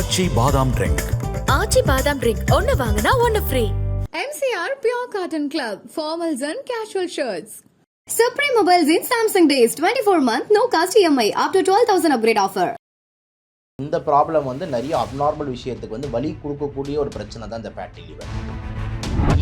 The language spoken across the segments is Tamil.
ஆச்சி பாதாம் ட்ரிங்க் ஆச்சி பாதாம் ட்ரிங்க் ஒன்னு வாங்கினா ஒன்னு free MCR Pure Cotton Club, formals and casual shirts. Supreme Mobiles in Samsung Days 24 month no cost EMI up to 12,000 upgrade offer. இந்த ப்ராப்ளம் வந்து நிறைய அப்நார்மல் விஷயத்துக்கு வந்து வலி கொடுக்கக்கூடிய ஒரு பிரச்சனை தான் இந்த ஃபேட்டி லிவர்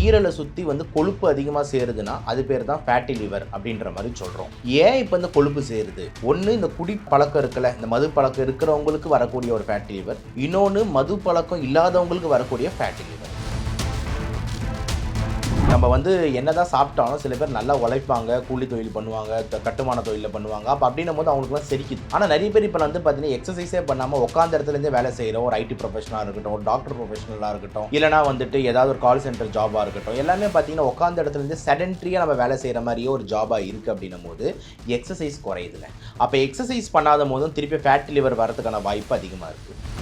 ஈரலை சுற்றி வந்து கொழுப்பு அதிகமாக சேருதுன்னா அது பேர் தான் ஃபேட்டி லிவர் அப்படின்ற மாதிரி சொல்கிறோம் ஏன் இப்போ இந்த கொழுப்பு சேருது? ஒன்று இந்த குடி பழக்கம் இருக்கல இந்த மது பழக்கம் இருக்கிறவங்களுக்கு வரக்கூடிய ஒரு ஃபேட்டி லிவர் இன்னொன்று மது பழக்கம் இல்லாதவங்களுக்கு வரக்கூடிய ஃபேட்டி லிவர் நம்ம வந்து என்ன தான் சாப்பிட்டாலும் சில பேர் நல்லா உழைப்பாங்க கூலி தொழில் பண்ணுவாங்க கட்டுமான தொழிலில் பண்ணுவாங்க. அப்போ அப்படின்னும் போது அவங்களுக்குலாம் செரிக்குது. ஆனால் நிறைய பேர் இப்போ வந்து பார்த்தீங்கன்னா எக்ஸசைஸே பண்ணாமல் உட்காந்த இடத்துலேருந்தே வேலை செய்கிற ஒரு ஐடி ப்ரொஃபஷனாக இருக்கட்டும் ஒரு டாக்டர் ப்ரொஃபஷனலாக இருக்கட்டும் இல்லைனா வந்துட்டு ஏதாவது ஒரு கால் சென்டர் ஜாபாக இருக்கட்டும் எல்லாமே பார்த்தீங்கன்னா உட்காந்த இடத்துலேருந்து செடன்ட்ரியாக நம்ம வேலை செய்கிற மாதிரியே ஒரு ஜாபாக இருக்குது அப்படின்னும் போது எக்ஸசைஸ் குறையுதுல அப்போ எக்ஸசைஸ் பண்ணாத போதும் திருப்பி ஃபேட் லிவர் வரதுக்கான வாய்ப்பு அதிகமாக இருக்குது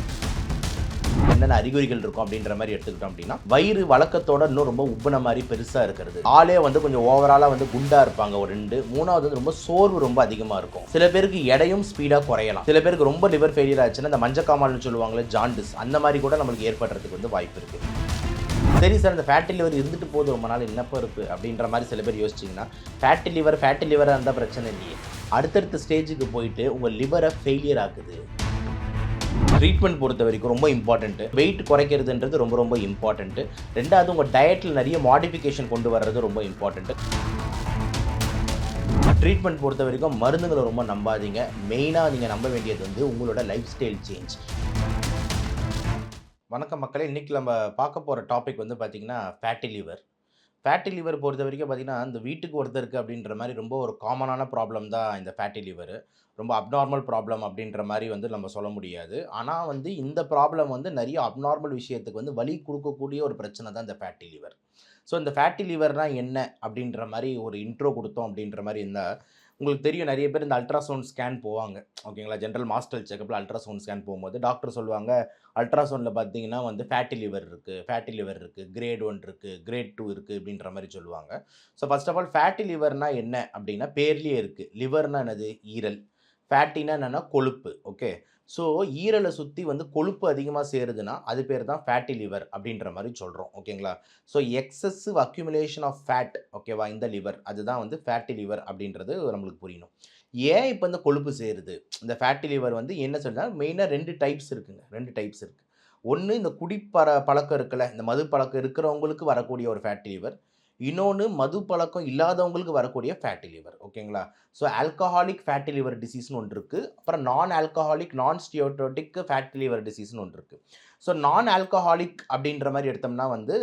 என்னென்ன அறிகுறிகள் இருக்கும் அப்படின்ற மாதிரி எடுத்துக்கிட்டோம் அப்படின்னா வயிறு வழக்கத்தோட இன்னும் ரொம்ப உப்புன மாதிரி பெருசாக இருக்கிறது. ஆளே வந்து கொஞ்சம் ஓவராலாக வந்து குண்டா இருப்பாங்க ஒரு ரெண்டு. மூணாவது வந்து ரொம்ப சோர்வு ரொம்ப அதிகமாக இருக்கும். சில பேருக்கு எடையும் ஸ்பீடாக குறையலாம். சில பேருக்கு ரொம்ப லிவர் ஃபெயிலியர் ஆச்சுன்னா இந்த மஞ்சக்காமால்னு சொல்லுவாங்களே ஜாண்டிஸ் அந்த மாதிரி கூட நம்மளுக்கு ஏற்படுறதுக்கு வந்து வாய்ப்பு இருக்குது சரி சார் இந்த ஃபேட்டி லிவர் இருந்துட்டு போகுது ரொம்ப நாள் என்னப்போ இருக்குது அப்படின்ற மாதிரி சில பேர் யோசிச்சிங்கன்னா ஃபேட்டி லிவர் ஃபேட்டி லிவராக இருந்தால் பிரச்சனை இல்லையே. அடுத்தடுத்த ஸ்டேஜுக்கு போயிட்டு உங்கள் லிவரை ஃபெயிலியர் ஆகுது ட்ரீட்மெண்ட் பொறுத்த வரைக்கும் ரொம்ப இம்பார்ட்டன்ட்டு வெயிட் குறைக்கிறதுன்றது ரொம்ப ரொம்ப இம்பார்ட்டன்ட்டு ரெண்டாவது உங்கள் டயட்டில் நிறைய மாடிஃபிகேஷன் கொண்டு வர்றது ரொம்ப இம்பார்ட்டன்ட்டு ட்ரீட்மெண்ட் பொறுத்த வரைக்கும் மருந்துகளை ரொம்ப நம்பாதீங்க. மெயினாக நீங்கள் நம்ப வேண்டியது வந்து உங்களோட லைஃப் ஸ்டைல் சேஞ்ச் வணக்கம் மக்களே. இன்றைக்கி நம்ம பார்க்க போகிற டாபிக் வந்து பார்த்திங்கன்னா ஃபேட்டி லிவர் ஃபேட்டி லிவர் பொறுத்த வரைக்கும் பார்த்திங்கன்னா இந்த வீட்டுக்கு ஒருத்தருக்கு அப்படின்ற மாதிரி ரொம்ப ஒரு காமனான ப்ராப்ளம் தான் இந்த ஃபேட்டி லிவர் ரொம்ப அப்நார்மல் ப்ராப்ளம் அப்படின்ற மாதிரி வந்து நம்ம சொல்ல முடியாது. ஆனால் வந்து இந்த ப்ராப்ளம் வந்து நிறைய அப்நார்மல் விஷயத்துக்கு வந்து வலி கொடுக்கக்கூடிய ஒரு பிரச்சனை தான் இந்த ஃபேட்டி லிவர் ஸோ இந்த ஃபேட்டி லிவர்னால் என்ன அப்படின்ற மாதிரி ஒரு இன்ட்ரோ கொடுத்தோம் அப்படின்ற மாதிரி இருந்தால் உங்களுக்கு தெரியும் நிறைய பேர் இந்த அல்ட்ராசவுண்ட் ஸ்கேன் போவாங்க. ஓகேங்களா ஜென்ரல் மாஸ்டல் செக்கப்பில் அல்ட்ராசவுண்ட் ஸ்கேன் போகும்போது டாக்டர் சொல்லுவாங்க அல்ட்ராசவுண்டில் பார்த்தீங்கன்னா வந்து ஃபேட்டி லிவர் இருக்குது ஃபேட்டி லிவர் இருக்குது கிரேட் ஒன் இருக்குது கிரேட் டூ இருக்குது அப்படின்ற மாதிரி சொல்லுவாங்க. So first of all fatty லிவர்னால் என்ன அப்படின்னா பேர்லேயே இருக்குது லிவர்னால் என்னது? ஈரல். ஃபேட்டினா என்னென்னா கொழுப்பு ஓகே ஸோ ஈரலை சுற்றி வந்து கொழுப்பு அதிகமாக சேருதுன்னா அது பேர் தான் ஃபேட்டி லிவர் அப்படின்ற மாதிரி சொல்கிறோம் ஓகேங்களா so excessive accumulation of fat ஓகேவா இந்த லிவர் அதுதான் வந்து ஃபேட்டி லிவர் அப்படின்றது நம்மளுக்கு புரியணும். ஏன் இப்போ இந்த கொழுப்பு சேருது? இந்த ஃபேட்டி லிவர் வந்து என்ன சொல்லுன்னா மெயினாக ரெண்டு டைப்ஸ் இருக்குங்க ரெண்டு டைப்ஸ் இருக்குது ஒன்று இந்த குடிப்பற பழக்கம் இருக்குல்ல இந்த மது பழக்கம் இருக்கிறவங்களுக்கு வரக்கூடிய ஒரு ஃபேட்டி லிவர் இன்னொன்று மது பழக்கம் இல்லாதவங்களுக்கு வரக்கூடிய ஃபேட்டி லிவர் ஓகேங்களா ஸோ ஆல்கஹாலிக் ஃபேட்டி லிவர் டிசீஸ்னு ஒன்று இருக்குது அப்புறம் நான் ஆல்கஹாலிக் நான் ஸ்டியோட்டோட்டிக் ஃபேட்டி லிவர் டிசீஸ்னு ஒன்று இருக்குது ஸோ நான் ஆல்கஹாலிக் அப்படின்ற மாதிரி எடுத்தோம்னா வந்து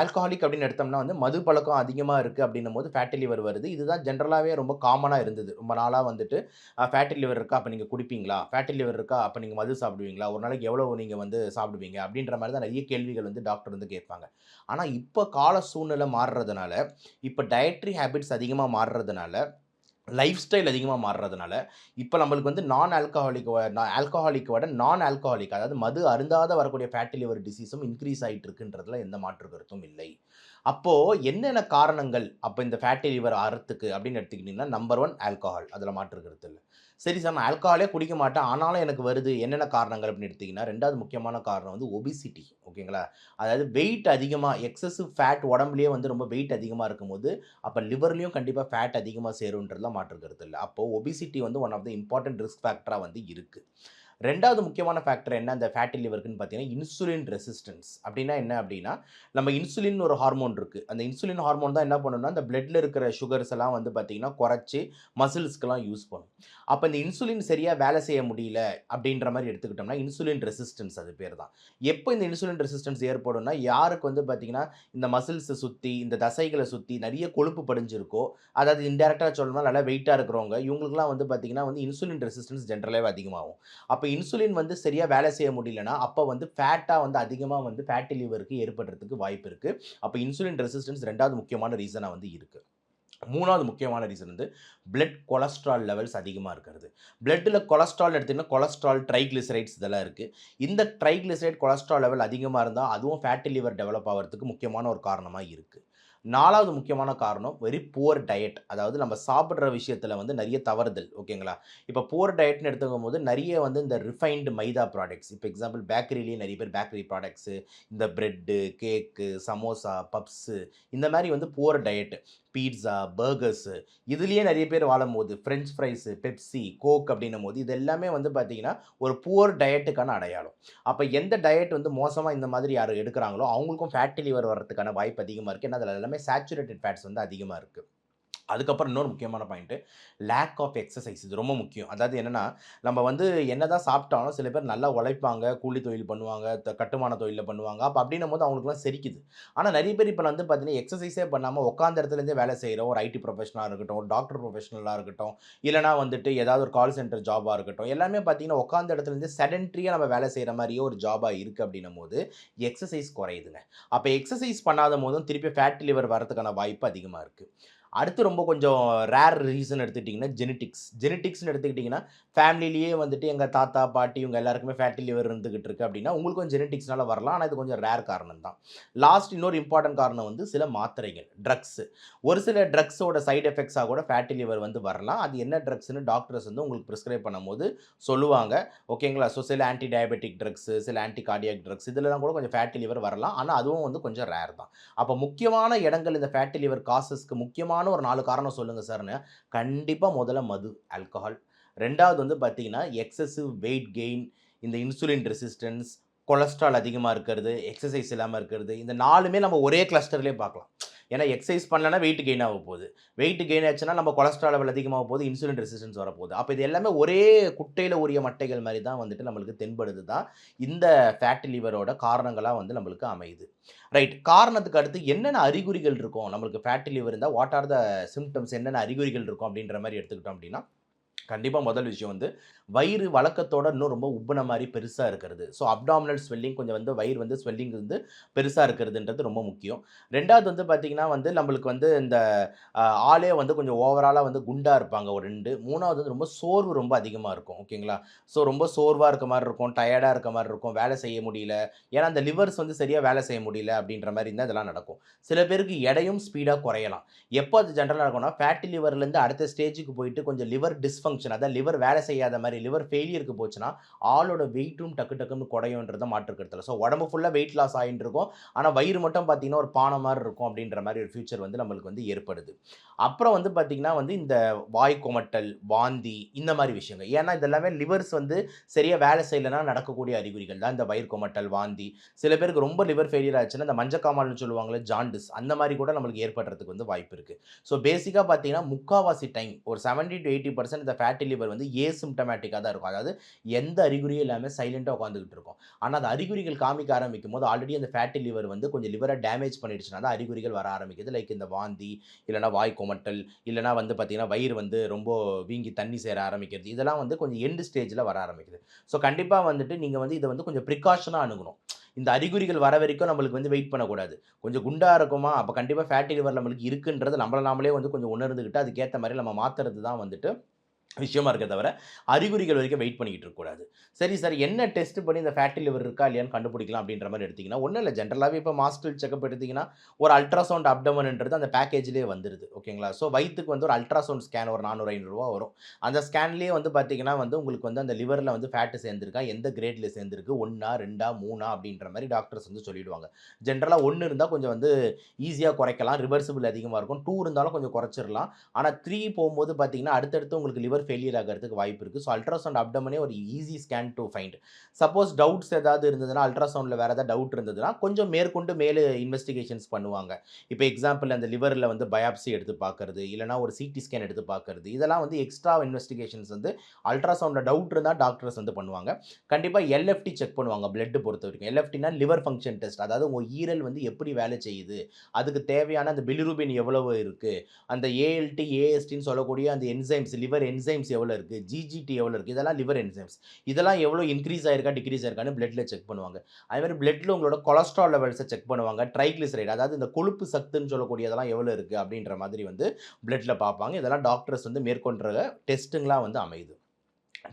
ஆல்கஹாலிக் அப்படின்னு எடுத்தோம்னா வந்து மது பழக்கம் அதிகமாக இருக்குது அப்படின்னும் போது ஃபேட்டி லிவர் வருது. இதுதான் ஜென்ரலாகவே ரொம்ப காமனாக இருந்தது. ரொம்ப நாளாக வந்துட்டு ஃபேட்டி லிவர் இருக்கா அப்போ நீங்கள் குடிப்பீங்களா? ஃபேட்டி லிவர் இருக்கா அப்போ நீங்கள் மது சாப்பிடுவீங்களா? ஒரு நாளைக்கு எவ்வளோ நீங்கள் வந்து சாப்பிடுவீங்க? அப்படின்ற மாதிரி தான் நிறைய கேள்விகள் வந்து டாக்டர் வந்து கேட்பாங்க. ஆனால் இப்போ கால சூழ்நிலை மாறுறதுனால இப்போ டயட்ரி ஹேபிட்ஸ் அதிகமாக மாறுறதுனால லைஃப் ஸ்டைல் அதிகமாக மாறுறதுனால இப்போ நம்மளுக்கு வந்து நான் ஆல்கஹாலிக் ஆல்கஹாலிக் விட நான் ஆல்கஹாலிக் அதாவது மது அருந்தாத வரக்கூடிய ஃபேட்டி லிவர் டிசீஸும் இன்க்ரீஸ் ஆகிட்டு இருக்குன்றதுல எந்த மாற்று கருத்தும் இல்லை. அப்போது என்னென்ன காரணங்கள் அப்போ இந்த ஃபேட்டி லிவர் அறத்துக்கு அப்படின்னு எடுத்துக்கிட்டிங்கன்னா நம்பர் ஒன் ஆல்கஹால் அதில் மாற்று கருத்து இல்லை. சரி சார் நான் ஆல்கஹாலே குடிக்க மாட்டேன். ஆனாலும் எனக்கு வருது. என்னென்ன காரணங்கள் அப்படின்னு எடுத்திங்கன்னா ரெண்டாவது முக்கியமான காரணம் வந்து ஒபிசிட்டி ஓகேங்களா? அதாவது வெயிட் அதிகமாக எக்ஸசிவ் ஃபேட் உடம்புலேயே வந்து ரொம்ப வெயிட் அதிகமாக இருக்கும்போது அப்போ லிவர்லேயும் கண்டிப்பாக ஃபேட் அதிகமாக சேருன்றதுலாம் மாற்று இல்லை. அப்போது ஒபிசிட்டி வந்து one of the important risk ஃபேக்டராக வந்து இருக்குது ரெண்டாவது முக்கியமான ஃபேக்டர் என்ன? அந்த ஃபேட்டி லிவருக்குன்னு பார்த்தீங்கன்னா இன்சுலின் ரெசிஸ்டன்ஸ் அப்படின்னா என்ன அப்படின்னா நம்ம இன்சுலின் ஒரு ஹார்மோன் இருக்குது அந்த இன்சுலின் ஹார்மோன் தான் என்ன பண்ணணும்னா அந்த பிளட்டில் இருக்கிற சுகர்ஸ் எல்லாம் வந்து பார்த்திங்கன்னா குறைச்சி மசில்ஸ்க்கெல்லாம் யூஸ் பண்ணும். அப்போ இந்த இன்சுலின் சரியாக வேலை செய்ய முடியல அப்படின்ற மாதிரி எடுத்துக்கிட்டோம்னா இன்சுலின் ரெசிஸ்டன்ஸ் அது பேர் தான். எப்போ இந்த இன்சுலின் ரெசிஸ்டன்ஸ் ஏற்படும்னா யாருக்கு வந்து பார்த்திங்கன்னா இந்த மசில்ஸை சுற்றி இந்த தசைகளை சுற்றி நிறைய கொழுப்பு படிஞ்சிருக்கோ அதாவது இன்டெரக்டாக சொல்லணும்னா நல்லா வெயிட்டாக இருக்கிறவங்க இவங்களுக்குலாம் வந்து பார்த்திங்கன்னா வந்து இன்சுலின் ரெசிஸ்டன்ஸ் ஜென்ரலாகவே அதிகமாகும். அப்போ இன்சுலின் வந்து சரியாக வேலை செய்ய முடியலன்னா அப்போ வந்து ஃபேட்டாக வந்து அதிகமாக வந்து ஃபேட்டி லிவருக்கு ஏற்படுறதுக்கு வாய்ப்பு இருக்குது அப்போ இன்சுலின் ரெசிஸ்டன்ஸ் ரெண்டாவது முக்கியமான ரீசனாக வந்து இருக்குது மூணாவது முக்கியமான ரீசன் வந்து பிளட் கொலஸ்ட்ரால் லெவல்ஸ் அதிகமாக இருக்கிறது. பிளட்டில் கொலஸ்ட்ரால் எடுத்திங்கன்னா கொலஸ்ட்ரால் ட்ரைக்ளிசரைட்ஸ் இதெல்லாம் இருக்குது இந்த ட்ரைக்ளிசரைட் கொலஸ்ட்ரால் லெவல் அதிகமாக இருந்தால் அதுவும் ஃபேட்டி லிவர் டெவலப் ஆகிறதுக்கு முக்கியமான ஒரு காரணமாக இருக்குது நாலாவது முக்கியமான காரணம் வெரி புவர் டயட் அதாவது நம்ம சாப்பிட்ற விஷயத்தில் வந்து நிறைய தவறுதல் ஓகேங்களா? இப்போ புவர் டயட்னு எடுத்துக்கும் போது நிறைய வந்து இந்த ரிஃபைன்டு மைதா ப்ராடக்ட்ஸ் இப்போ எக்ஸாம்பிள் பேக்கரிலேயே நிறைய பேர் பேக்கரி ப்ராடக்ட்ஸு இந்த ப்ரெட்டு கேக்கு சமோசா பப்ஸு இந்த மாதிரி வந்து புவர் டயட்டு பீட்சா பர்கர்ஸு இதுலேயே நிறைய பேர் வாழும்போது ஃப்ரெஞ்ச் ஃப்ரைஸு பெப்சி கோக் அப்படின்னும் போது இது எல்லாமே வந்து பார்த்திங்கன்னா ஒரு புவர் டயட்டுக்கான அடையாளம். அப்போ எந்த டயட் வந்து மோசமாக இந்த மாதிரி யார் எடுக்கிறாங்களோ அவங்களுக்கும் ஃபேட்டி லிவர் வர்றதுக்கான வாய்ப்பு அதிகமாக இருக்குது ஏன்னா அதில் எல்லாமே சேச்சுரேட்டட் ஃபேட்ஸ் வந்து அதிகமாக இருக்குது அதுக்கப்புறம் இன்னொரு முக்கியமான பாயிண்ட்டு லேக் ஆஃப் எக்ஸசைஸ் இது ரொம்ப முக்கியம். அதாவது என்னென்னா நம்ம வந்து என்ன தான் சாப்பிட்டாலும் சில பேர் நல்லா உழைப்பாங்க கூலி தொழில் பண்ணுவாங்க த- கட்டுமான தொழிலில் பண்ணுவாங்க. அப்போ அப்படின்னும் போது அவங்களுக்குலாம் செரிக்குது. ஆனால் நிறைய பேர் இப்போ வந்து பார்த்தீங்கன்னா எக்ஸசைஸே பண்ணாமல் உட்காந்த இடத்துலேருந்தே வேலை செய்கிறோம் ஒரு ஐடி ப்ரொஃபஷனாக இருக்கட்டும் ஒரு டாக்டர் ப்ரொஃபஷனலாக இருக்கட்டும் இல்லைனா வந்துட்டு ஏதாவது ஒரு கால் சென்டர் ஜாபாக இருக்கட்டும் எல்லாமே பார்த்தீங்கன்னா உட்காந்த இடத்துலேருந்து செடன்ட்ரியாக நம்ம வேலை செய்கிற மாதிரியே ஒரு ஜாபாக இருக்குது அப்படின்னும் போது எக்ஸசைஸ் குறையுதுங்க. அப்போ எக்ஸசைஸ் பண்ணாத போதும் திருப்பி ஃபேட் லிவர் வரதுக்கான வாய்ப்பு அதிகமாக இருக்குது அடுத்து ரொம்ப கொஞ்சம் ரேர் ரீசன் எடுத்துக்கிட்டிங்கன்னா ஜெனட்டிக்ஸ் ஜெனட்டிக்ஸ்னு எடுத்துக்கிட்டிங்கன்னா ஃபேமிலிலேயே வந்துட்டு எங்கள் தாத்தா பாட்டி இவங்க எல்லாருக்குமே ஃபேட்டி லிவர் இருந்துக்கிட்டு இருக்குது அப்படின்னா உங்களுக்கும் ஜெனட்டிக்ஸ்னால வரலாம். ஆனால் இது கொஞ்சம் ரேர் காரணம் தான். லாஸ்ட் இன்னொரு இம்பார்ட்டன்ட் காரணம் வந்து சில மாத்திரைகள் ட்ரக்ஸு ஒரு சில ட்ரக்ஸோட சைடு எஃபெக்ட்ஸாக கூட ஃபேட்டி லிவர் வந்து வரலாம். அது என்ன ட்ரக்ஸ்னு டாக்டர்ஸ் வந்து உங்களுக்கு ப்ரிஸ்கிரைப் பண்ணும்போது சொல்லுவாங்க. ஓகேங்களா ஸோ சில ஆன்டி டயபெட்டிக் ட்ரக்ஸு சில ஆன்டி கார்டியாக் ட்ரக்ஸ் இதெல்லாம் கூட கொஞ்சம் ஃபேட்டி லிவர் வரலாம். ஆனால் அதுவும் வந்து கொஞ்சம் ரேர் தான். அப்போ முக்கியமான இடங்கள் இந்த ஃபேட்டி லிவர் காசஸ்க்கு முக்கியமான ஒரு நாலு காரணம் சொல்லுங்கள் சார்னு. கண்டிப்பாக முதல்ல மது ஆல்கஹால் ரெண்டாவது வந்து பார்த்தீங்கன்னா எக்ஸசிவ் வெயிட் கெயின் இந்த இன்சுலின் ரெசிஸ்டன்ஸ் கொலஸ்ட்ரால் அதிகமாக இருக்கிறது எக்ஸசைஸ் இல்லாமல் இருக்கிறது இந்த நாலுமே நம்ம ஒரே கிளஸ்டர்லேயே பார்க்கலாம் ஏன்னா எக்ஸசைஸ் பண்ணலன்னா வெயிட் கெயின் ஆக போகுது. வெயிட் கெயின் ஆச்சுன்னா நம்ம கொலஸ்ட்ரால் லெவல் அதிகமாக போகுது இன்சுலின் ரெசிஸ்டன்ஸ் வரப்போகுது அப்போ இது எல்லாமே ஒரே குட்டையில் உரிய மட்டைகள் மாதிரி தான் வந்துட்டு நம்மளுக்கு தென்படுது தான் இந்த ஃபேட் லிவரோட காரணங்களாக வந்து நம்மளுக்கு அமையுது. ரைட் காரணத்துக்கு அடுத்து என்னென்ன அறிகுறிகள் இருக்கும்? நம்மளுக்கு ஃபேட் லிவர் இருந்தால் வாட் ஆர் த சிம்டம்ஸ் என்னென்ன அறிகுறிகள் இருக்கும் அப்படின்ற மாதிரி எடுத்துக்கிட்டோம் அப்படின்னா கண்டிப்பாக முதல் விஷயம் வந்து வயிறு வழக்கத்தோட இன்னும் ரொம்ப உப்புன மாதிரி பெருசாக இருக்கிறது. ஸோ அப்டாமினல் ஸ்வெல்லிங் கொஞ்சம் வந்து வயிறு வந்து ஸ்வெல்லிங் வந்து பெருசாக இருக்கிறதுன்றது ரொம்ப முக்கியம். ரெண்டாவது வந்து பார்த்திங்கன்னா வந்து நம்மளுக்கு வந்து இந்த ஆளே வந்து கொஞ்சம் ஓவராலாக வந்து குண்டாக இருப்பாங்க ஒரு ரெண்டு. மூணாவது வந்து ரொம்ப சோர்வு ரொம்ப அதிகமாக இருக்கும் ஓகேங்களா? ஸோ ரொம்ப சோர்வாக இருக்க மாதிரி இருக்கும் டயர்டாக இருக்க மாதிரி இருக்கும் வேலை செய்ய முடியல. ஏன்னா அந்த லிவர்ஸ் வந்து சரியாக வேலை செய்ய முடியல அப்படின்ற மாதிரி இருந்தால் இதெல்லாம் நடக்கும். சில பேருக்கு எடையும் ஸ்பீடாக குறையலாம். எப்போ அது ஜென்ரலாக இருக்கும்னா ஃபேட்டி லிவர்லேருந்து அடுத்த ஸ்டேஜுக்கு போயிட்டு கொஞ்சம் லிவர் டிஸ்ஃபங்க்ஷன் அதாவது லிவர் வேலை செய்யாத மாதிரி லிவர் ஃபெயிலியருக்கு போச்சுன்னா ஆளோட வெயிட்டும் டக்கு டக்குன்னு குறையுன்றத மாற்றுக்கிறதுல ஸோ உடம்பு ஃபுல்லாக வெயிட் லாஸ் ஆகிட்டு இருக்கும். ஆனால் வயிறு மட்டும் பார்த்தீங்கன்னா ஒரு பானை மாதிரி இருக்கும் அப்படின்ற மாதிரி ஒரு ஃபியூச்சர் வந்து நம்மளுக்கு வந்து ஏற்படுது. அப்புறம் வந்து பார்த்திங்கன்னா வந்து இந்த வாய் கொமட்டல் வாந்தி இந்த மாதிரி விஷயங்கள். ஏன்னா இதெல்லாமே லிவர்ஸ் வந்து சரியாக வேலை செய்யலைன்னா நடக்கக்கூடிய அறிகுறிகள் தான். இந்த வயிறு கொமட்டல் வாந்தி. சில பேருக்கு ரொம்ப லிவர் ஃபெயிலியர் ஆச்சுன்னா இந்த மஞ்சக்காமல்னு சொல்லுவாங்களே ஜாண்டிஸ் அந்த மாதிரி கூட நம்மளுக்கு ஏற்படுறதுக்கு வந்து வாய்ப்பு இருக்குது ஸோ பேசிக்காக பார்த்தீங்கன்னா முக்காவாசி டைம் ஒரு செவன்ட்டி டு எயிட்டி பர்சன்ட் இந்த ஃபேட்டி லிவர் வந்து ஏசிம்டமேட்டிக்காக தான் இருக்கும். அதாவது எந்த அறிகுறியும் இல்லாமல் சைலண்ட்டாக உட்காந்துக்கிட்டு இருக்கும். ஆனால் அந்த அறிகுறிகள் காமிக்க ஆரம்பிக்கும் போது ஆல்ரெடி அந்த ஃபேட்டி லிவர் வந்து கொஞ்சம் லிவரை டேமேஜ் பண்ணிடுச்சுனா தான் அறிகுறிகள் வர ஆரம்பிக்குது. லைக் இந்த வாந்தி இல்லைனா வாய் குமட்டல் இல்லைனா வந்து பார்த்திங்கன்னா வயிறு வந்து ரொம்ப வீங்கி தண்ணி சேர ஆரம்பிக்கிறது. இதெல்லாம் வந்து கொஞ்சம் எண்டு ஸ்டேஜில் வர ஆரம்பிக்குது. ஸோ கண்டிப்பாக வந்துட்டு நீங்கள் வந்து இதை வந்து கொஞ்சம் ப்ரிகாஷனாக அணுகணும். இந்த அறிகுறிகள் வர வரைக்கும் நம்மளுக்கு வந்து வெயிட் பண்ணக்கூடாது. கொஞ்சம் குண்டாக இருக்குமா? அப்போ கண்டிப்பாக ஃபேட்டி லிவர் நம்மளுக்கு இருக்குன்றது நம்மள நாமளே வந்து கொஞ்சம் உணர்ந்துக்கிட்டு அதுக்கேற்ற மாதிரி நம்ம மாற்றுறது தான் வந்துட்டு விஷயமா இருக்க தவிர அறிகுறிகள் வரைக்கும் வெயிட் பண்ணிக்கிட்டு இருக்கக்கூடாது சரி சார் என்ன டெஸ்ட் பண்ணி இந்த ஃபேட்டி லிவர் இருக்கா இல்லையான்னு கண்டுபிடிக்கலாம் அப்படின்ற மாதிரி எடுத்திங்கன்னா ஒன்றும் இல்லை. ஜென்ரலாகவே இப்போ மாஸ்டல் செக்அப் எடுத்திங்கன்னா ஒரு அல்ட்ராசவுண்ட் அப்டமன்ன்றது அந்த பேக்கேஜ்லேயே வந்துடுது ஓகேங்களா ஸோ வயிற்றுக்கு வந்து ஒரு அல்ட்ராசவுண்ட் ஸ்கேன் ஒரு நானூறு ஐநூறுரூவா வரும். அந்த ஸ்கேன்லேயே வந்து பார்த்தீங்கன்னா வந்து உங்களுக்கு வந்து அந்த லிவரில் வந்து ஃபேட்டு சேர்ந்துருக்கா எந்த கிரேடில் சேர்ந்துருக்கு ஒன்றா ரெண்டா மூணா அப்படின்ற மாதிரி டாக்டர்ஸ் வந்து சொல்லிடுவாங்க. ஜென்ரலாக ஒன்று இருந்தால் கொஞ்சம் வந்து ஈஸியாக குறைக்கலாம். ரிவர்சிபிள் அதிகமாக இருக்கும். டூ இருந்தாலும் கொஞ்சம் குறைச்சிடலாம் ஆனால் த்ரீ போகும்போது பார்த்தீங்கன்னா அடுத்தடுத்து உங்களுக்கு லிவர் ஃபெயிலியர் ஆகிறதுக்கு வாய்ப்பு இருக்குது ஸோ அல்ட்ராசவுண்ட் அப்டமனே ஒரு easy scan to find suppose doubts ஏதாவது இருந்ததுன்னா அல்ட்ராசவுண்டில் வேறு ஏதாவது டவுட் இருந்ததுன்னா கொஞ்சம் மேற்கொண்டு மேலே இன்வெஸ்டிகேஷன்ஸ் பண்ணுவாங்க. இப்போ எக்ஸாம்பிள் அந்த லிவரில் வந்து பயாப்சி எடுத்து பார்க்கறது இல்லைனா ஒரு சிடி ஸ்கேன் எடுத்து பார்க்கறது இதெல்லாம் வந்து எக்ஸ்ட்ரா இன்வெஸ்டிகேஷன்ஸ் வந்து அல்ட்ராசவுண்டில் டவுட் இருந்தால் டாக்டர்ஸ் வந்து பண்ணுவாங்க. கண்டிப்பாக எல்எஃப்டி செக் பண்ணுவாங்க பிளட் பொறுத்த வரைக்கும். எல்எஃப்டினா லிவர் ஃபங்க்ஷன் டெஸ்ட் அதாவது உங்கள் ஈரல் வந்து எப்படி வேலை செய்யுது அதுக்கு தேவையான அந்த பிலிரூபின் எவ்வளவு இருக்குது அந்த ஏஎல்டி ஏஎஸ்டின்னு சொல்லக்கூடிய அந்த என்சைம்ஸ் லிவர் என்சைம்ஸ் எவ்வளோ இருக்குது ஜிஜிடி எவ்வளோ இருக்குது இதெல்லாம் லிவர் என்சைம்ஸ் இதெல்லாம் எவ்வளோ இன்க்ரீஸ் ஆயிருக்கா டிக்ரீஸ் ஆயிருக்கான்னு பிளட்டில் செக் பண்ணுவாங்க. அதே மாதிரி பிளட்டில் உங்களோட கொலஸ்ட்ரால் லெவல்ஸை செக் பண்ணுவாங்க. ட்ரைக்ளிசரைடு அதாவது இந்த கொழுப்பு சத்துன்னு சொல்லக்கூடியதெல்லாம் எவ்வளோ இருக்குது அப்படின்ற மாதிரி வந்து பிளட்டில் பார்ப்பாங்க. இதெல்லாம் டாக்டர்ஸ் வந்து மேற்கொண்ட டெஸ்ட்டுங்களாம் வந்து அமையுது.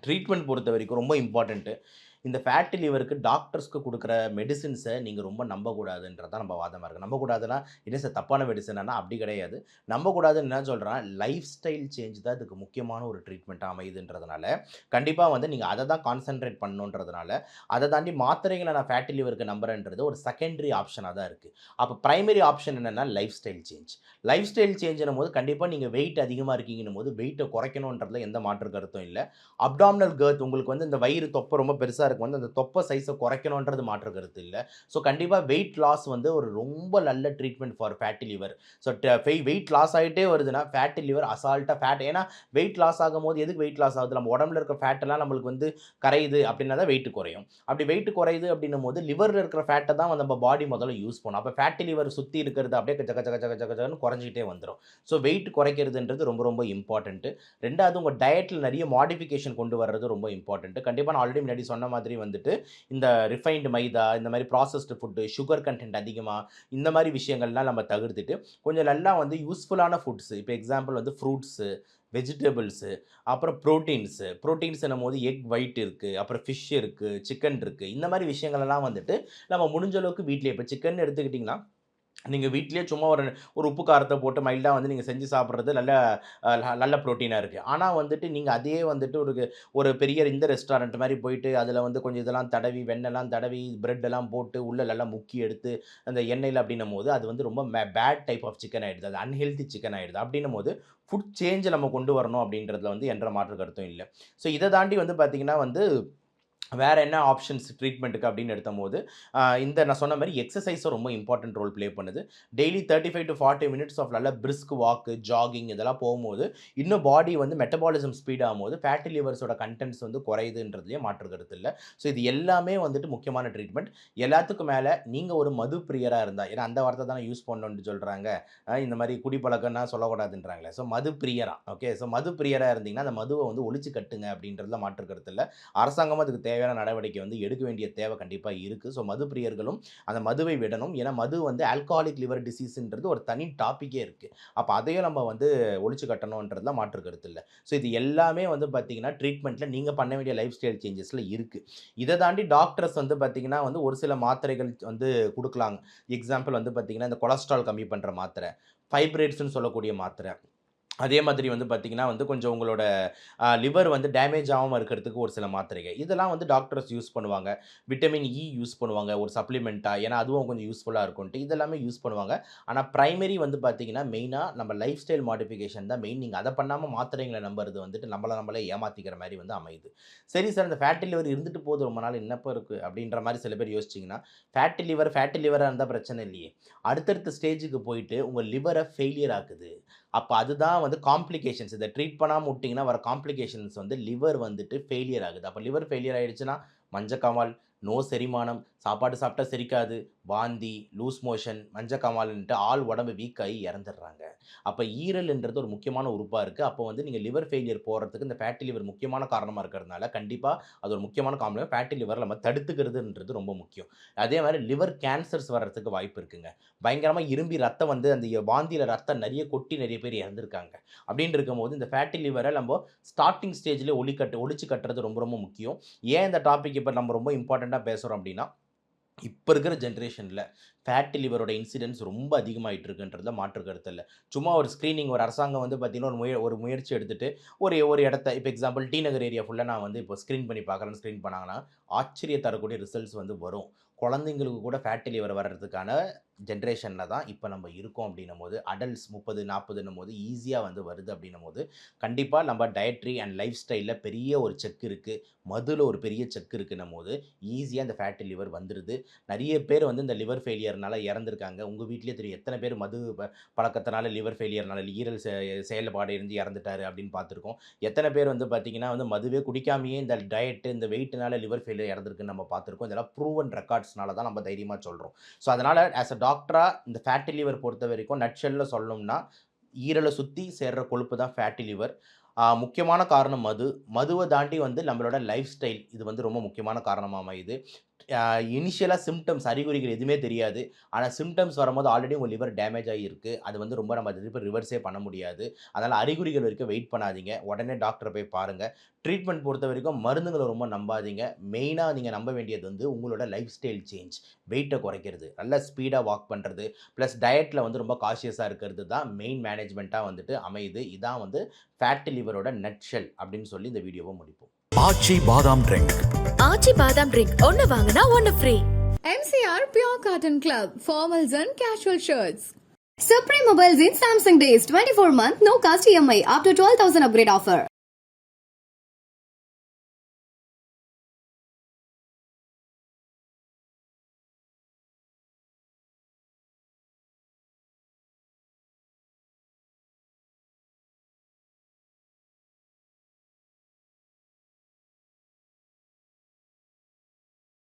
ட்ரீட்மெண்ட் பொறுத்த வரைக்கும் ரொம்ப இம்பார்ட்டண்ட்டு இந்த ஃபேட்டி லிவருக்கு டாக்டர்ஸ்க்கு கொடுக்குற மெடிசின்ஸை நீங்கள் ரொம்ப நம்பக்கூடாதுன்றதான் நம்ம வாதமாக இருக்குது நம்பக்கூடாதுன்னா என்ன சார் தப்பான மெடிசனா அப்படி கிடையாது. நம்பக்கூடாதுன்னு என்ன சொல்கிறேன் லைஃப் ஸ்டைல் சேஞ்ச் தான் இதுக்கு முக்கியமான ஒரு ட்ரீட்மெண்ட்டாக அமையுதுன்றதுனால கண்டிப்பாக வந்து நீங்கள் அதை தான் கான்சென்ட்ரேட் பண்ணணுன்றதுனால அதை தாண்டி மாத்திரைகளை நான் ஃபேட்டி லிவருக்கு நம்புறேன்றது ஒரு செகண்டரி ஆப்ஷனாக தான் இருக்குது அப்போ ப்ரைமரி ஆப்ஷன் என்னென்னா life style change life style சேஞ்சும் போது கண்டிப்பாக நீங்கள் வெயிட் அதிகமாக இருக்கீங்கன்னும் போது வெயிட்டை குறைக்கணுன்றதுல எந்த மாற்று கருத்தும் இல்லை. அப்டாமினல் கர்த் உங்களுக்கு வந்து இந்த வயிறு தொப்பை ரொம்ப பெருசாக எனக்கு வந்து அந்த தொப்பை சைஸை குறைக்கணுன்றது மாற்று கருத்து இல்லை. ஸோ கண்டிப்பாக வெயிட் லாஸ் வந்து ஒரு ரொம்ப நல்ல treatment for fatty liver so weight loss ஆகிட்டே வருதுன்னா ஃபேட்டி லிவர் அசால்ட்டாக ஃபேட் ஏன்னா வெயிட் லாஸ் ஆகும் போது எதுக்கு வெயிட் லாஸ் ஆகுது? நம்ம உடம்புல இருக்க ஃபேட்டெல்லாம் நம்மளுக்கு வந்து கரையுது அப்படின்னா தான் வெயிட் குறையும். அப்படி வெயிட் குறையுது அப்படின்னும் போது லிவரில் இருக்கிற ஃபேட்டை தான் வந்து நம்ம பாடி முதல்ல யூஸ் பண்ணும். அப்போ ஃபேட்டி லிவர் சுற்றி இருக்கிறது அப்படியே ஜக ஜக ஜக கச்ச ஜகன்னு குறைஞ்சிக்கிட்டே வந்துடும் ஸோ வெயிட் குறைக்கிறதுன்றது ரொம்ப ரொம்ப இம்பார்ட்டன்ட்டு ரெண்டாவது உங்கள் டயட்டில் நிறைய மாடிஃபிகேஷன் கொண்டு வர்றது ரொம்ப இம்பார்ட்டன்ட்டு கண்டிப்பாக நான் ஆல்ரெடி முன்னாடி சொன்ன மாதிரி மாதிரி வந்துட்டு இந்த ரிஃபைன்டு மைதா இந்த மாதிரி ப்ராசஸ்டு ஃபுட்டு சுகர் கண்டென்ட் அதிகமாக இந்த மாதிரி விஷயங்கள்லாம் நம்ம தவிர்த்துட்டு கொஞ்சம் நல்லா வந்து யூஸ்ஃபுல்லான ஃபுட்ஸு இப்போ எக்ஸாம்பிள் வந்து ஃப்ரூட்ஸு வெஜிடபிள்ஸு அப்புறம் ப்ரோட்டீன்ஸு ப்ரோட்டீன்ஸ் போது எக் ஒயிட் இருக்குது அப்புறம் ஃபிஷ் இருக்குது சிக்கன் இருக்குது இந்த மாதிரி விஷயங்கள்லாம் வந்துட்டு நம்ம முடிஞ்ச அளவுக்கு வீட்டிலே இப்போ சிக்கன் எடுத்துக்கிட்டிங்கன்னா நீங்கள் வீட்டிலே சும்மா ஒரு ஒரு உப்பு காரத்தை போட்டு மைல்டாக வந்து நீங்கள் செஞ்சு சாப்பிட்றது நல்ல நல்ல ப்ரோட்டீனாக இருக்குது ஆனால் வந்துட்டு நீங்கள் அதே வந்துட்டு ஒரு ஒரு பெரிய இந்த ரெஸ்டாரண்ட் மாதிரி போயிட்டு அதில் வந்து கொஞ்சம் இதெல்லாம் தடவி வெண்ணெய்லாம் தடவி ப்ரெட்டெல்லாம் எல்லாம் போட்டு உள்ளே நல்லா முக்கி எடுத்து அந்த எண்ணெயில் அப்படின்னும் போது அது வந்து ரொம்ப பேட் டைப் ஆஃப் சிக்கன் ஆகிடுது அது அன்ஹெல்தி சிக்கன் ஆகிடுது அப்படின்னும் போது ஃபுட் சேஞ்சை நம்ம கொண்டு வரணும் அப்படின்றதுல வந்து என்ற மாற்று கருத்தும் இல்லை. ஸோ இதை தாண்டி வந்து பார்த்திங்கன்னா வந்து வேறு என்ன ஆப்ஷன்ஸ் ட்ரீட்மெண்ட்டுக்கு அப்படின்னு எடுத்தபோது இந்த நான் சொன்ன மாதிரி எக்ஸசைஸும் ரொம்ப இம்பார்ட்டன்ட் ரோல் ப்ளே பண்ணுது. Daily thirty five to forty minutes of நல்ல பிரிஸ்க் வாக்கு ஜாகிங் இதெல்லாம் போகும்போது இன்னும் பாடி வந்து மெட்டபாலிசம் ஸ்பீட் ஆகும்போது ஃபேட்டி லிவர்ஸோட கண்டென்ட்ஸ் வந்து குறையுதுன்றதுலேயே மாற்று கருத்து இல்லை. ஸோ இது எல்லாமே வந்துட்டு முக்கியமான ட்ரீட்மெண்ட் எல்லாத்துக்கும் மேலே நீங்கள் ஒரு மது பிரியராக இருந்தால் ஏன்னா அந்த வார்த்தை தானே யூஸ் பண்ணணும்னு சொல்கிறாங்க இந்த மாதிரி குடிப்பழக்கம்னா சொல்லக்கூடாதுன்றாங்களே. ஸோ மது பிரியரா ஓகே ஸோ மது பிரியராக இருந்தீங்கன்னா அந்த மதுவை வந்து ஒழிச்சு கட்டுங்க அப்படின்றதுல மாற்று கருத்து இல்லை. அரசாங்கமாக அதுக்கு தேவையான நடவடிக்கை வந்து எடுக்க வேண்டிய தேவை கண்டிப்பாக இருக்குது ஸோ மது பிரியர்களும் அந்த மதுவை விடணும். ஏன்னா மது வந்து ஆல்கஹாலிக் லிவர் டிசீஸ்ன்றது ஒரு தனி டாப்பிக்கே இருக்குது அப்போ அதையும் நம்ம வந்து ஒழிச்சு கட்டணுன்றதுல மாற்று கருத்து இல்லை. ஸோ இது எல்லாமே வந்து பார்த்தீங்கன்னா ட்ரீட்மெண்ட்டில் நீங்கள் பண்ண வேண்டிய லைஃப் ஸ்டைல் சேஞ்சஸில் இருக்குது இதை தாண்டி டாக்டர்ஸ் வந்து பார்த்திங்கன்னா வந்து ஒரு சில மாத்திரைகள் வந்து கொடுக்கலாங்க. எக்ஸாம்பிள் வந்து பார்த்திங்கன்னா இந்த கொலஸ்ட்ரால் கம்மி பண்ணுற மாத்திரை ஃபைப்ரேட்ஸ்னு சொல்லக்கூடிய மாத்திரை. அதே மாதிரி வந்து பார்த்திங்கன்னா வந்து கொஞ்சம் உங்களோட லிவர் வந்து டேமேஜ் ஆகாமல் இருக்கிறதுக்கு ஒரு சில மாத்திரைகள். இதெல்லாம் வந்து டாக்டர்ஸ் யூஸ் பண்ணுவாங்க. விட்டமின் இ யூஸ் பண்ணுவாங்க. ஒரு சப்ளிமெண்ட்டாக ஏன்னா அதுவும் கொஞ்சம் யூஸ்ஃபுல்லாக இருக்கும்ட்டு இதெல்லாமே யூஸ் பண்ணுவாங்க. ஆனால் ப்ரைமரி வந்து பார்த்திங்கன்னா மெயினாக நம்ம லைஃப் ஸ்டைல் மாடிஃபிகேஷன் தான் மெயின் நீங்கள் அதை பண்ணாமல் மாத்திரைங்களை நம்புறது வந்துட்டு நம்மளை நம்மளே ஏமாற்றிக்கிற மாதிரி வந்து அமையுது. சரி சார் இந்த ஃபேட்டி லிவர் இருந்துட்டு போகுது ரொம்ப நாள் என்னப்போ இருக்குது அப்படின்ற மாதிரி சில பேர் யோசிச்சிங்கன்னா ஃபேட்டி லிவர் ஃபேட்டி லிவராக இருந்தால் பிரச்சனை இல்லையே. அடுத்தடுத்த ஸ்டேஜுக்கு போயிட்டு உங்கள் லிவரை ஃபெயிலியர் ஆக்குது. அப்போ அதுதான் வந்து காம்ப்ளிகேஷன்ஸ் இதை ட்ரீட் பண்ணாமல் விட்டிங்கன்னா வர காம்ப்ளிகேஷன்ஸ் வந்து லிவர் வந்துட்டு ஃபெயிலியர் ஆகுது. அப்போ லிவர் ஃபெயிலியர் ஆகிடுச்சுன்னா மஞ்சக்காமல் நோ செரிமானம் சாப்பாடு சாப்பிட்டா செரிக்காது. வாந்தி லூஸ் மோஷன் மஞ்சக்காமல்ன்ட்டு ஆள் உடம்பு வீக் ஆகி இறந்துடுறாங்க. அப்போ ஈரல்ன்றது ஒரு முக்கியமான உறுப்பாக இருக்குது அப்போ வந்து நீங்கள் லிவர் ஃபெயிலியர் போகிறதுக்கு இந்த ஃபேட்டி லிவர் முக்கியமான காரணமாக இருக்கிறதுனால கண்டிப்பாக அது ஒரு முக்கியமான காரணம் ஃபேட்டி லிவர் நம்ம தடுத்துக்கிறதுன்றது ரொம்ப முக்கியம். அதே மாதிரி லிவர் கேன்சர்ஸ் வர்றதுக்கு வாய்ப்பு இருக்குங்க. பயங்கரமாக இரும்பி ரத்தம் வந்து அந்த வாந்தியில் ரத்தம் நிறைய கொட்டி நிறைய பேர் இறந்துருக்காங்க. அப்படின்னு இருக்கும்போது இந்த ஃபேட்டி லிவரை நம்ம ஸ்டார்டிங் ஸ்டேஜ்லேயே ஒளி கட்டு ஒழிச்சு கட்டுறது ரொம்ப ரொம்ப முக்கியம். ஏன் இந்த டாபிக் இப்போ நம்ம ரொம்ப இம்பார்ட்டண்ட்டாக பேசுகிறோம் அப்படின்னா இப்போ இருக்கிற ஜென்ரேஷனில் ஃபேட்டி லிவரோட இன்சிடென்ட்ஸ் ரொம்ப அதிகமாகிட்டு இருக்குன்றதுல மாற்று கருத்து இல்லை. சும்மா ஒரு ஸ்க்ரீனிங் ஒரு அரசாங்கம் வந்து பார்த்திங்கன்னா ஒரு முய ஒரு முயற்சி எடுத்துகிட்டு ஒரு ஒரு இடத்த இப்போ எக்ஸாம்பிள் டி நகர் ஏரியா ஃபுல்லாக நான் வந்து இப்போ ஸ்க்ரீன் பண்ணி பார்க்குறேன்னு ஸ்க்ரீன் பண்ணாங்கன்னா ஆச்சரிய தரக்கூடிய ரிசல்ட்ஸ் வந்து வரும். குழந்தைங்களுக்கு கூட ஃபேட்டி லிவர் வர்றதுக்கான ஜென்ரேஷனில் தான் இப்போ நம்ம இருக்கோம் அப்படின்னும் போது அடல்ட்ஸ் முப்பது நாற்பதுன்னும் போது ஈஸியாக வந்து வருது அப்படின்னும் போது கண்டிப்பாக நம்ம டயட்ரி அண்ட் லைஃப் ஸ்டைலில் பெரிய ஒரு செக் இருக்குது மதுவில் ஒரு பெரிய செக் இருக்குன்னும் போது ஈஸியாக இந்த ஃபேட்டி லிவர் வந்துடுது நிறைய பேர் வந்து இந்த லிவர் ஃபெயிலியர்னால இறந்துருக்காங்க. உங்கள் வீட்லேயே தெரியும் எத்தனை பேர் மது ப- பழக்கத்தினால லிவர் ஃபெயிலியர்னால ஈரல் செ- செயல்பாடு இருந்து இறந்துட்டாரு அப்படின்னு பார்த்துருக்கோம். எத்தனை பேர் வந்து பார்த்திங்கன்னா வந்து மதுவே குடிக்காமையே இந்த டயட்டு இந்த வெயிட்னால லிவர் ஃபெயிலியர் இறந்துருக்குன்னு நம்ம பார்த்துருக்கோம். இதெல்லாம் ப்ரூவன் ரெக்கார்ட்ஸ்னால தான் நம்ம தைரியமாக சொல்கிறோம் ஸோ அதனால் ஆஸ் அ டாக்டராக இந்த ஃபேட்டி லிவர் பொறுத்த வரைக்கும் நட்ஷெல்லில் சொல்லணும்னா ஈரலை சுற்றி சேர்ற கொழுப்பு தான் ஃபேட்டி லிவர். முக்கியமான காரணம் மது. மதுவை தாண்டி வந்து நம்மளோட லைஃப் ஸ்டைல் இது வந்து ரொம்ப முக்கியமான காரணமாக அமையுது. இனிஷியலாக சிம்டம்ஸ் அறிகுறிகள் எதுவுமே தெரியாது. ஆனால் சிம்டம்ஸ் வரும்போது ஆல்ரெடி உங்கள் லிவர் டேமேஜ் ஆகியிருக்கு அது வந்து ரொம்ப நம்ம திருப்பி ரிவர்ஸே பண்ண முடியாது. அதனால் அறிகுறிகள் வரைக்கும் வெயிட் பண்ணாதீங்க. உடனே டாக்டரை போய் பாருங்கள் ட்ரீட்மெண்ட் பொறுத்த வரைக்கும் மருந்துகளை ரொம்ப நம்பாதீங்க. மெயினாக நீங்கள் நம்ப வேண்டியது வந்து உங்களோட லைஃப் ஸ்டைல் சேஞ்ச் வெயிட்டை குறைக்கிறது. நல்ல ஸ்பீடாக வாக் பண்ணுறது ப்ளஸ் டயட்டில் வந்து ரொம்ப காஷியஸாக இருக்கிறது தான் மெயின் மேனேஜ்மெண்ட்டாக வந்துட்டு அமையுது. இதான் வந்து ஃபேட்டி லிவரோட நட்ஷெல் அப்படின்னு சொல்லி இந்த வீடியோவை முடிப்போம். ஆச்சி பாதாம் ட்ரிங்க் ஆச்சி பாதாம் ட்ரிங்க் ஒன்னு வாங்கினா ஒன்னு free MCR Pure Cotton Club, formals and casual shirts. Supreme Mobiles in Samsung Days 24 month no cost EMI up to 12,000 upgrade offer.